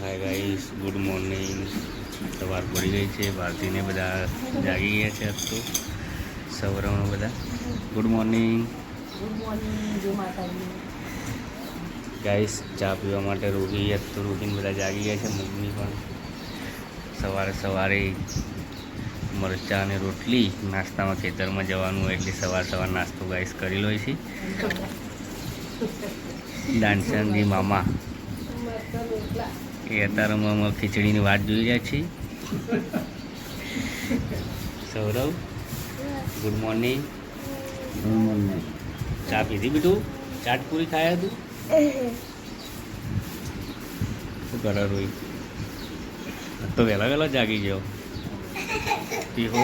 Hi guys good morning સવાર પડી ગઈ છે ભારતીને બધા જાગી ગયા છે તો. સવારમાં બધા. ગુડ મોર્નિંગ ગાઈસ ચા પીવા માટે રોગી આજ તો રોગીને બધા જાગી ગયા છે મમ્મી પણ. સવારે સવારે મરચાં અને રોટલી નાસ્તામાં ખેતરમાં જવાનું હોય એટલે સવાર સવાર નાસ્તો ગાઈસ કરી લો છે. દાનચંદજી મામા. એ અત્યારમાં અમે ખીચડીની વાત જોઈ રહ્યા છીએ. સૌરવ ગુડ મોર્નિંગ ચા પીધી બીટું? ચાટ પૂરી ખાયા તું? શું કરે રોઈ? તો વહેલા વહેલા જાગી ગયો. પીહો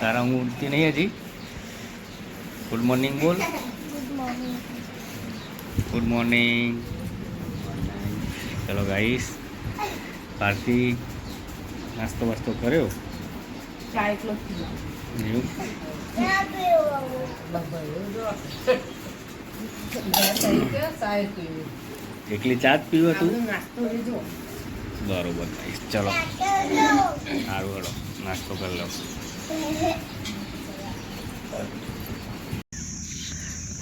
તારા હું ઉઠતી નહીં હજી? ગુડ મોર્નિંગ બોલ. ગુડ મોર્નિંગ ચલો ગાઈસ પાર્ટી નાસ્તો વાસ્તો કર્યો? ચા એકલો એવું? એકલી ચા જ પીવો તું બરોબર ગાઈસ ચલો. સારું હડો નાસ્તો કરી લો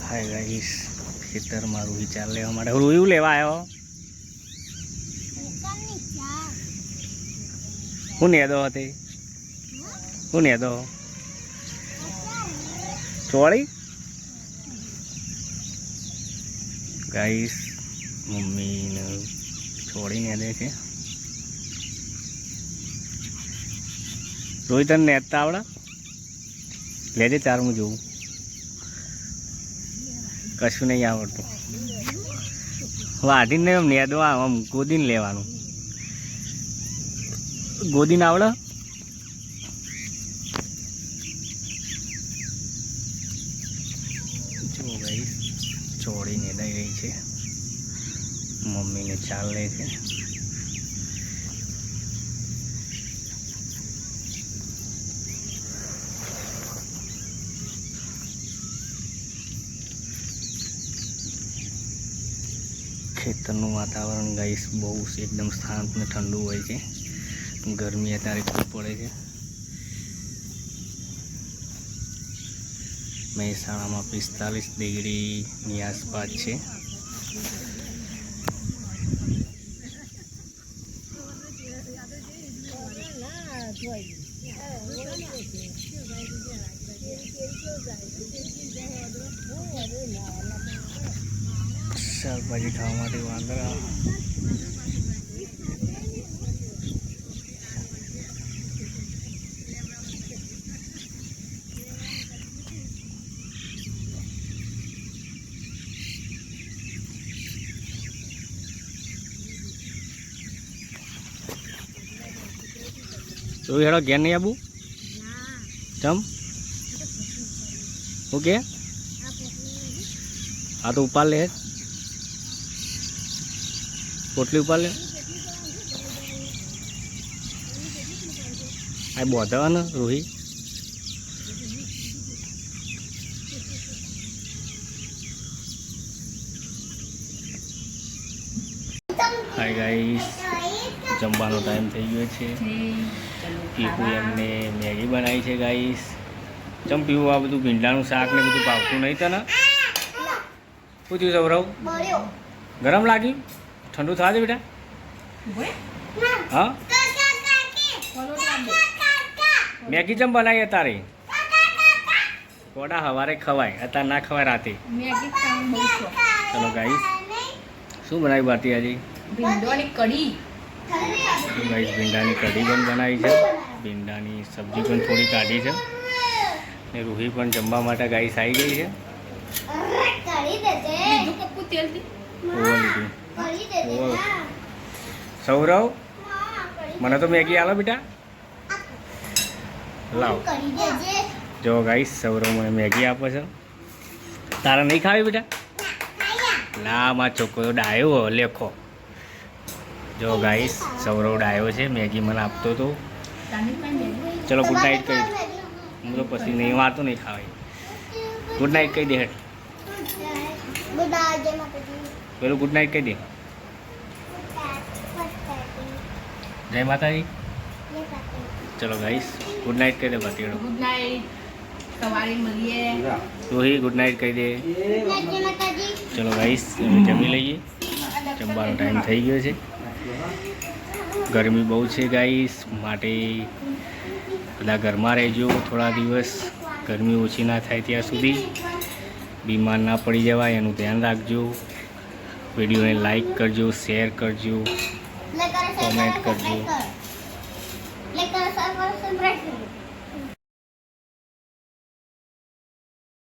હાય ગાઈસ ખેતર મારું વિચાર લેવા માટે. એવું લેવા આવ્યો? હું નેદો હતી? હું નેદો? ચોળી? ગાઈસ મમ્મીને છોડી નેદે છે. રોહિત તને નેતા આવડે? લેજે ચાર હું જોઉં. કશું નહીં આવડતું. વાઢીને નેદો નેદવા આમ ગોદીને લેવાનું. ગોદીને આવડે? જો ભાઈ ચોળીને નેદાઈ ગઈ છે. મમ્મીને ચાલ લે છે. ખેતરનું વાતાવરણ ગાઈસ બહુ એકદમ શાંત ને ઠંડુ હોય છે. ગરમી અત્યારે ખૂબ પડે છે. મહેસાણામાં પિસ્તાલીસ ડિગ્રીની આસપાસ છે. શાકભાજી ખાવા માટે વાંદરા. તો હેડો ઘેર નહીં આવું ચમ ઓકે હા, તો ઉપાડ લે પોટલી ઉપાડ લે. આ હાય ગાઈસ જમવાનો ટાઈમ થઈ ગયો છે. પીપુ એમને મેગી બનાવી છે ગાઈસ ચમ પીવું આ બધું ભીંડાનું શાક ને બધું ભાવતું નહીં તને? પૂછ્યું સૌરવ? ગરમ લાગ્યું? ઠંડુ થવા દે બેટા. હા? મેગી ચમ બનાવી અત્યારે? કોડા સવારે ખવાય અત્યારે ના ખવાય રાતે. ચલો ગાઈસ શું બનાવી ભારતી આજે? ભીંડોની કઢી. ગાઈસ ભીંડાની કઢી પણ બનાવી છે. ભીંડાની સબ્જી પણ થોડી કાઢી છે. ને રૂહી પણ જમવા માટે ગાઈસ આવી ગઈ છે. સૌરવ મને તો મેગી આલો બેટા. લાવ. જો ગાઈસ સૌરવ મને મેગી આપે છે. તારા નહીં ખાવી બેટા? ના માં છોકરો ડાયો લેખો. જો ગાઈસ સૌરવ ડાયો છે મેગી મને આપતો તો. તાની પણ મેગી ચલો ગુડ નાઇટ કહી દે. હું તો પછી નહીં વાતો નહીં ખાવાય. ગુડ નાઇટ કહી દે હેઠ પેલું ગુડ નાઇટ કહી દે. જય માતાજી. ચલો ગાઈસ ગુડ નાઇટ કહી દે ભાતીડો. ગુડ નાઇટ સવારે મળીએ. રોહી ગુડ નાઇટ કહી દે. ચલો ગાઈસ અમે જમી લઈએ. જમવાનો ટાઈમ થઈ ગયો છે. ગરમી બહુ છે ગાઈસ માટે બધા ઘરમાં રહેજો. થોડા દિવસ ગરમી ઓછી ના થાય ત્યાં સુધી. બીમાર ના પડી જવાય, એનું ધ્યાન રાખજો. વિડીયોને લાઈક કરજો શેર કરજો કોમેન્ટ કરજો.